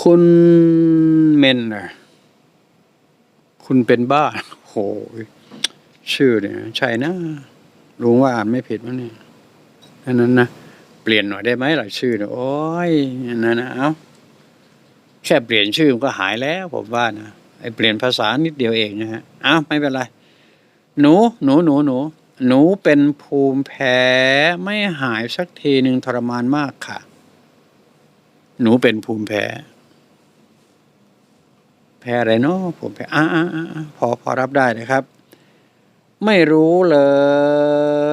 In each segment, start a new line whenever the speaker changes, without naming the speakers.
คุณเมนนะคุณเป็นบ้า โหยชื่อเนี่ยใช่นะลุงว่าอ่านไม่ผิดมั้งเนี่ยอันนั้นนะเปลี่ยนหน่อยได้ไหมล่ะชื่อเนี่ยโอ้ยอันนั้นนะเอาแค่เปลี่ยนชื่อมันก็หายแล้วผมว่านะไอ้เปลี่ยนภาษานิดเดียวเองนะฮะอ้าวไม่เป็นไร หนู หนูหนูหนูหนูเป็นภูมิแพ้ไม่หายสักทีหนึ่งทรมานมากค่ะ หนูเป็นภูมิแพ้ แพ้อะไรเนาะผมแพ้อ่าอ่ออ่าพอพอรับได้นะครับ ไม่รู้เล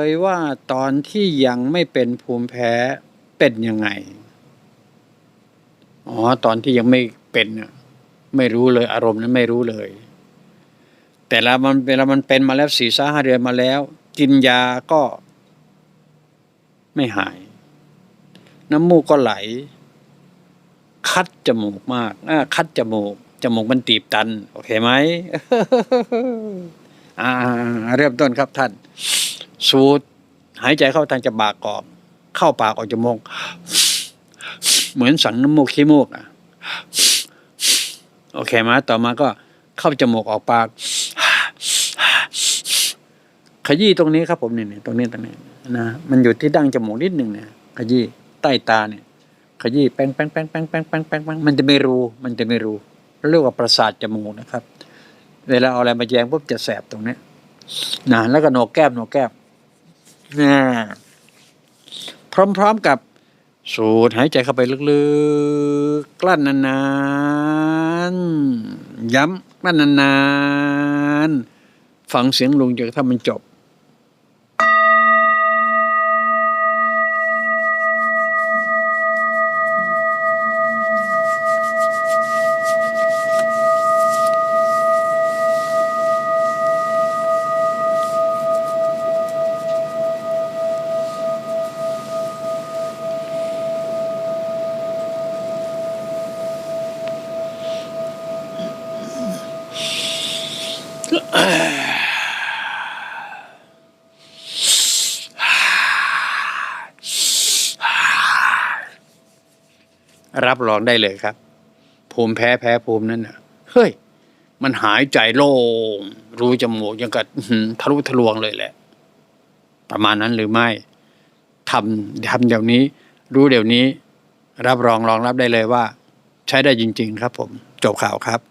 ยว่าตอนที่ยังไม่เป็นภูมิแพ้เป็นยังไงอ๋อตอนที่ยังไม่เป็นน่ะไม่รู้เลยอารมณ์นั้นไม่รู้เลย แต่ละมันเวลามันเป็นมาแล้วสี่ห้าเดือนมาแล้ว กินยาก็ ไม่หาย น้ำมูกก็ไหล คัดจมูกมากอ่าคัดจมูก จมูกมันตีบตัน โอเคไหมเริ่มต้นครับท่าน สูดหายใจเข้าทางจมูกออก เข้าปากออกจมูกเหมือนสั่งน้ำมูกขี้มูกอะ โอเคไหมต่อมาก็เข้าจมูกออกปากขยี้ตรงนี้ครับผมเนี่ยตรงนี้ตรงนี้นะมันอยู่ที่ดั้งจมูกนิดหนึ่งเนี่ยขยี้ใต้ตาเนี่ย ขยี้แป้งแป้งแป้งแป้งแป้งแป้งแป้งมันจะไม่รูมันจะไม่รู้ เรียกว่าประสาทจมูกนะครับ เวลาเอาอะไรมาแยงปุ๊บจะแสบตรงนี้นะแล้วก็โหนกแก้มโหนกแก้มนะพร้อมๆกับสูดหายใจเข้าไปลึกๆ กลั้นนานๆ ย้ำกลั้นนานๆ ฟังเสียงลุงจนกระทั่งมันจบ รับรองได้เลยครับ ภูมิแพ้แพ้ภูมินั้นน่ะ เฮ้ย มันหายใจโล่งรู้จมูกยังกับทะลุทะลวงเลยแหละ ประมาณนั้นหรือไม่ทำทำเดี๋ยวนี้ รู้เดี๋ยวนี้ รับรองรองรับได้เลยว่า ใช้ได้จริง ๆ ครับ ผม จบข่าวครับ